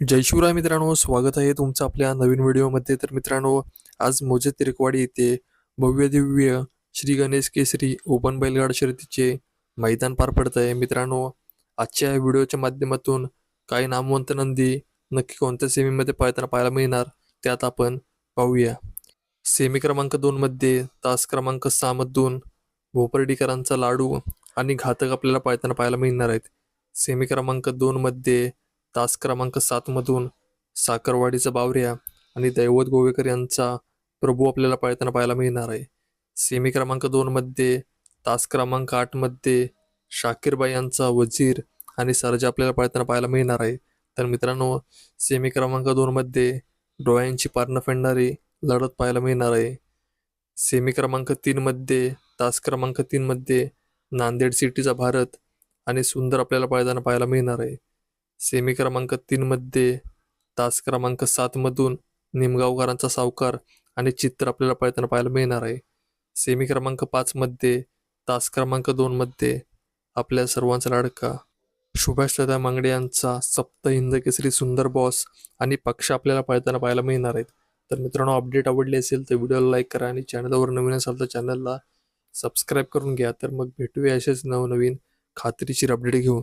जय शिवराय मित्रांनो स्वागत आहे तुमचं आपल्या नवीन व्हिडिओमध्ये. तर मित्रांनो आज मोजे तिरकवाडी येथे भव्य दिव्य श्री गणेश केसरी ओपन बैलगाड शर्यतीचे मैदान पार पडत आहे. मित्रांनो आजच्या व्हिडिओच्या माध्यमातून काही नामवंत नंदी नक्की कोणत्या सेमीमध्ये पळताना पाहायला मिळणार त्यात आपण पाहूया. सेमी क्रमांक दोनमध्ये तास क्रमांक सहामधून भोपर्डीकरांचा लाडू आणि घातक आपल्याला पाळताना पाहायला मिळणार आहेत. सेमी क्रमांक दोनमध्ये तास क्रमांक सातमधून साखरवाडीचा बावऱ्या आणि दैवत गोवेकर यांचा प्रभू आपल्याला पळताना पाहायला मिळणार आहे. सेमी क्रमांक दोनमध्ये तास क्रमांक आठमध्ये शाकीरबाई यांचा वजीर आणि सरजा आपल्याला पळताना पाहायला मिळणार आहे. तर मित्रांनो सेमी क्रमांक दोनमध्ये डोळ्यांची पारणं फेडणारी लढत पाहायला मिळणार आहे. सेमी क्रमांक तीनमध्ये तास क्रमांक तीनमध्ये नांदेड सिटीचा भारत आणि सुंदर आपल्याला पळताना पाहायला मिळणार आहे. सेमी क्रमांक तीनमध्ये तास क्रमांक सातमधून निमगावकरांचा सावकार आणि चित्र आपल्याला पळताना पाहायला मिळणार आहे. सेमी क्रमांक पाचमध्ये तास क्रमांक दोनमध्ये आपल्या सर्वांचा लाडका सुभाष दादा मांगडे यांचा सप्त हिंद केसरी सुंदर बॉस आणि पक्ष आपल्याला पळताना पाहायला मिळणार आहेत. तर मित्रांनो अपडेट आवडली असेल तर व्हिडिओला लाईक करा आणि चॅनलवर नवीन असाल तर चॅनलला सबस्क्राईब करून घ्या. तर मग भेटूया असेच नवनवीन खात्रीशीर अपडेट घेऊन.